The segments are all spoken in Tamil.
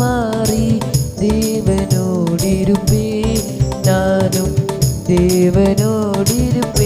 മാറി ദേവനോടിരുപ്പേ. നാനും ദേവനോടിരുപ്പേ.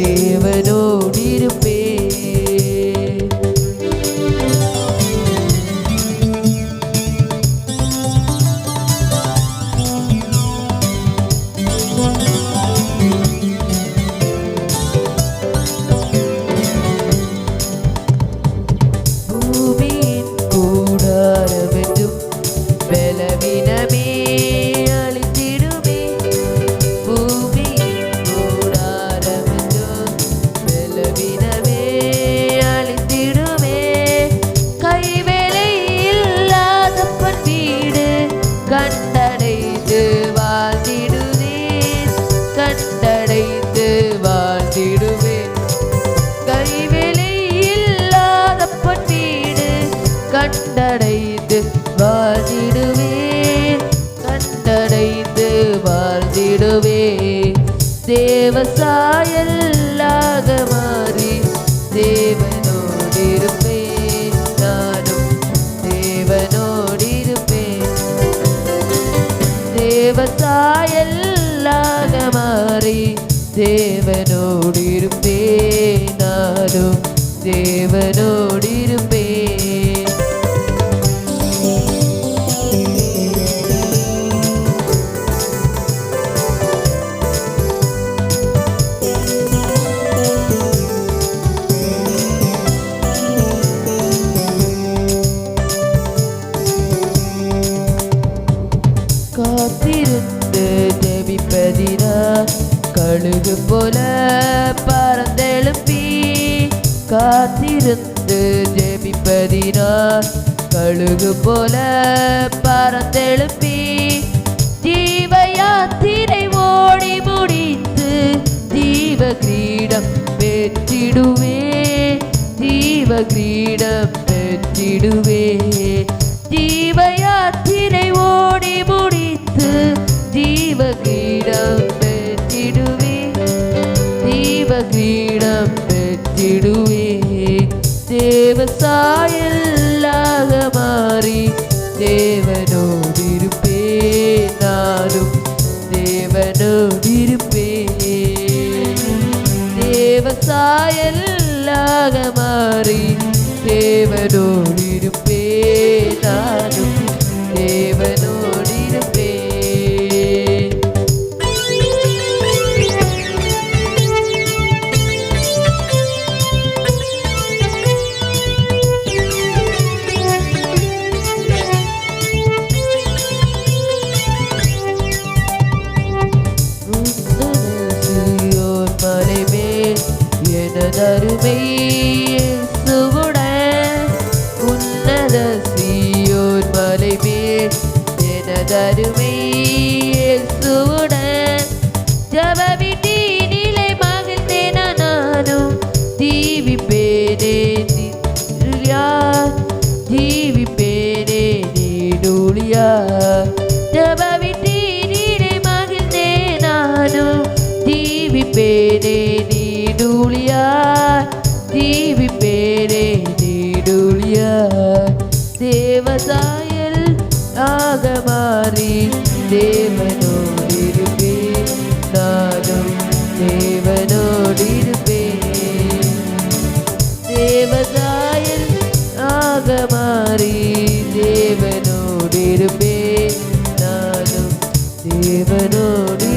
தேவனோடிருப்பே. கண்டடைந்து வாழ்ந்திடுவேன். கண்டடைந்து வாழ்ந்திடுவேன். தேவசாயல்லாக மாறி தேவனோடிருப்பேன். நானும் தேவனோடிருப்பேன். தேவசாயல்லாக மாறி தேவனோடிருப்பே நானும் தேவனோ கழுகு போல பறந்தெழுப்பி காத்திருந்து ஜெபிப்பதினா. கழுகு போல பறந்தெழுப்பி ஜீவ யாத்திரை ஓடி முடித்து ஜீவ கிரீடம் பெற்றிடுவே. ஜீவ கிரீடம் பெற்றிடுவே. ஜீவ யாத்திரை ஓடி முடித்து ஜீவ கிரீடம் ஜீவ கிரீடம் பெற்றிடுவே தேவ சாயல்லாக மாறி தேவனோடிருப்பே நானும் தேவனோடிருப்பே எனதருமை இயேசுவுடன் உன்னத சியோன் மலைமேல் எனதருமை இயேசுவுடன் ஜபவிட்டீனிலே மகிழ்ந்தேன நானும் ஜீவிப்பேனே நின்றுயா ஜீவிப்பேனே நீடுலியா ஜபவிட்டீனிலே மகிழ்ந்தே நானும் ஜீவிப்பேனே நீடுலியா தேவசாயல் ஆக மாறி தேவனோடிருப்பே நானும் தேவனோடிருப்பே தேவதாயல் ஆக மாறி தேவனோடிருப்பே நானும் தேவனோடு